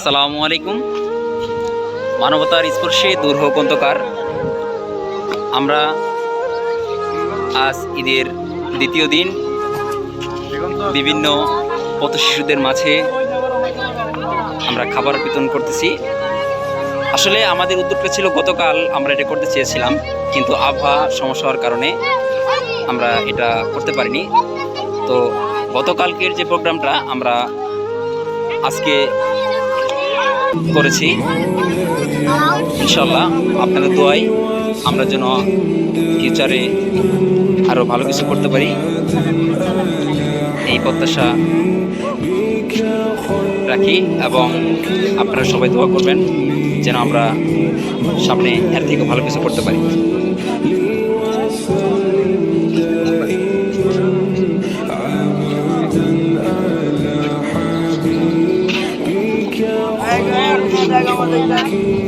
আসসালামু আলাইকুম। মানবতার স্পর্শে দূর আমরা আজ ঈদের দ্বিতীয় দিন। বিভিন্ন পথ শিশুদের মাঝে আমরা খাবার বিতরণ করতেছি। আসলে আমাদের উদ্যোগটা ছিল গতকাল আমরা এটা করতে চেয়েছিলাম, কিন্তু আবহাওয়া সমস্যা হওয়ার কারণে আমরা এটা করতে পারিনি। তো গতকালকের যে প্রোগ্রামটা আমরা আজকে করেছি। ইনশাল্লাহ আপনাদের দোয়াই আমরা যেন ফিউচারে আরও ভালো কিছু করতে পারি। এই প্রত্যাশা রাখি এবং আপনারা সবাই দোয়া করবেন যেন আমরা সামনে এর থেকে ভালো কিছু করতে পারি। জায়গা আমাদের